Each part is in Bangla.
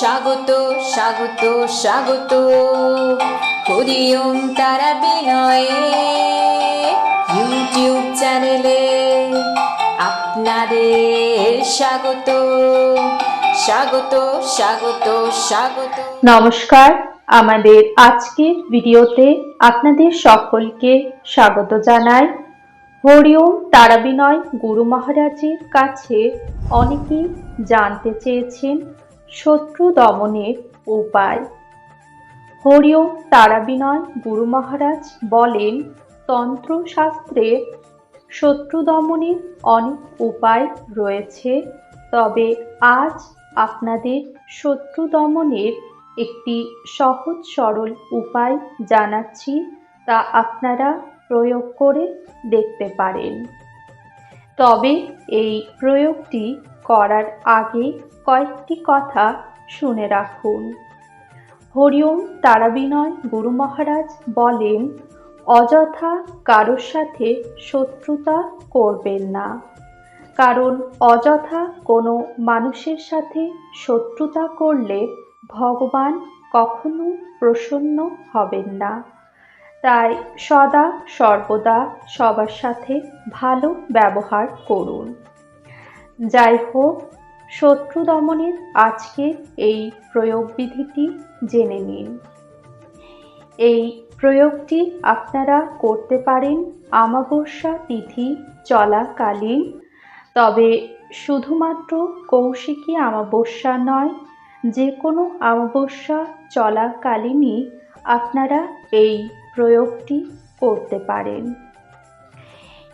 স্বাগত স্বাগত স্বাগত। হরি ওম তারা বিনয়ে। ইউটিউব চ্যানেলে আপনাদের স্বাগত। স্বাগত স্বাগত স্বাগত। নমস্কার, আমাদের আজকের ভিডিওতে আপনাদের সকলকে স্বাগত জানাই। হরিওম তারাবিনয় গুরু মহারাজের কাছে অনেকেই জানতে চেয়েছেন শত্রু দমনের উপায়। হরিওম তারাবিনয় গুরু মহারাজ বলেন, তন্ত্রশাস্ত্রে শত্রু দমনের অনেক উপায় রয়েছে, তবে আজ আপনাদের শত্রু দমনের একটি সহজ সরল উপায় জানাচ্ছি, তা আপনারা প্রয়োগ করে দেখতে পারেন। তবে এই প্রয়োগটি করার আগে কয়েকটি কথা শুনে রাখুন। হরিওম তারাবিনয় গুরু মহারাজ বলেন, অযথা কারোর সাথে শত্রুতা করবেন না। কারণ অযথা কোনো মানুষের সাথে শত্রুতা করলে ভগবান কখনো প্রসন্ন হবেন না। তাই সদা সর্বদা সবার সাথে ভালো ব্যবহার করুন। যাই হোক শত্রু দমনের আজকে এই প্রয়োগ বিধিটি জেনে নিন। এই প্রয়োগটি আপনারা করতে পারেন আমাবস্যা তিথি চলাকালীন, তবে শুধুমাত্র কৌশিকী আমাবস্যা নয় যে কোনো আমাবস্যা চলাকালীনই আপনারা এই প্রয়োগটি করতে পারেন।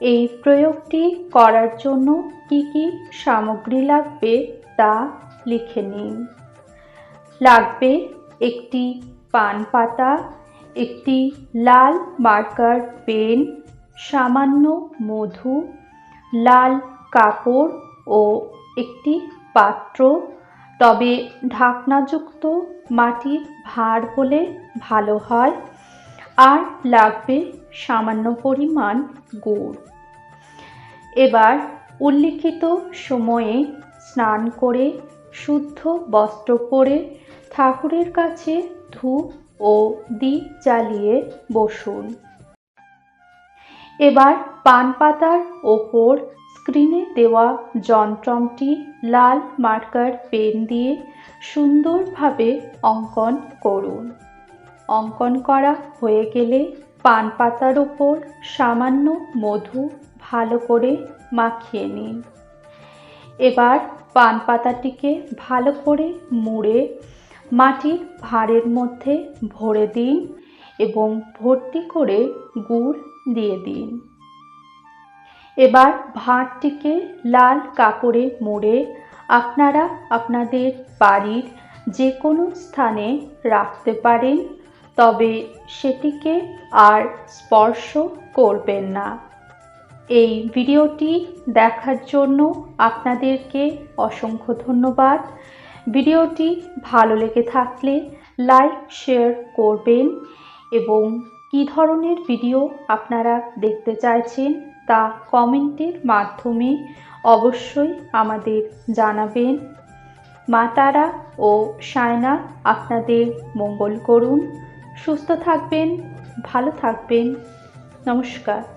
এই প্রয়োগটি করার জন্য কি কি সামগ্রী লাগবে তা লিখে নিন। লাগবে একটি পান পাতা, একটি লাল মার্কার পেন, সামান্য মধু, লাল কাপড় ও একটি পাত্র। তবে ঢাকনাযুক্ত মাটির ভাঁড় হলে ভালো হয়। আর লাগবে সামান্য পরিমাণ গুড়। এবার উল্লিখিত সময়ে স্নান করে, শুদ্ধ বস্ত্র পরে ঠাকুরের কাছে ধূপ ও দ্বীপ জ্বালিয়ে বসুন। এবার পান পাতার ওপর স্ক্রিনে দেওয়া যন্ত্রটি লাল মার্কার পেন দিয়ে সুন্দরভাবে অঙ্কন করুন। অঙ্কন করা হয়ে গেলে পান পাতার ওপর সামান্য মধু ভালো করে মাখিয়ে নিন। এবার পান পাতাটিকে ভালো করে মুড়ে মাটির ভাঁড়ের মধ্যে ভরে দিন এবং ভর্তি করে গুড় দিয়ে দিন। এবার ভাঁড়টিকে লাল কাপড়ে মুড়ে আপনারা আপনাদের বাড়ির যে কোনো স্থানে রাখতে পারেন। তবে সেটিকে আর স্পর্শ করবেন না। এই ভিডিওটি দেখার জন্য আপনাদেরকে অসংখ্য ধন্যবাদ। ভিডিওটি ভালো লেগে থাকলে লাইক, শেয়ার করবেন এবং কী ধরনের ভিডিও আপনারা দেখতে চাইছেন তা কমেন্টের মাধ্যমে অবশ্যই আমাদের জানাবেন। মা তারা ও সায়না আপনাদের মঙ্গল করুন। সুস্থ থাকবেন ভালো থাকবেন। নমস্কার।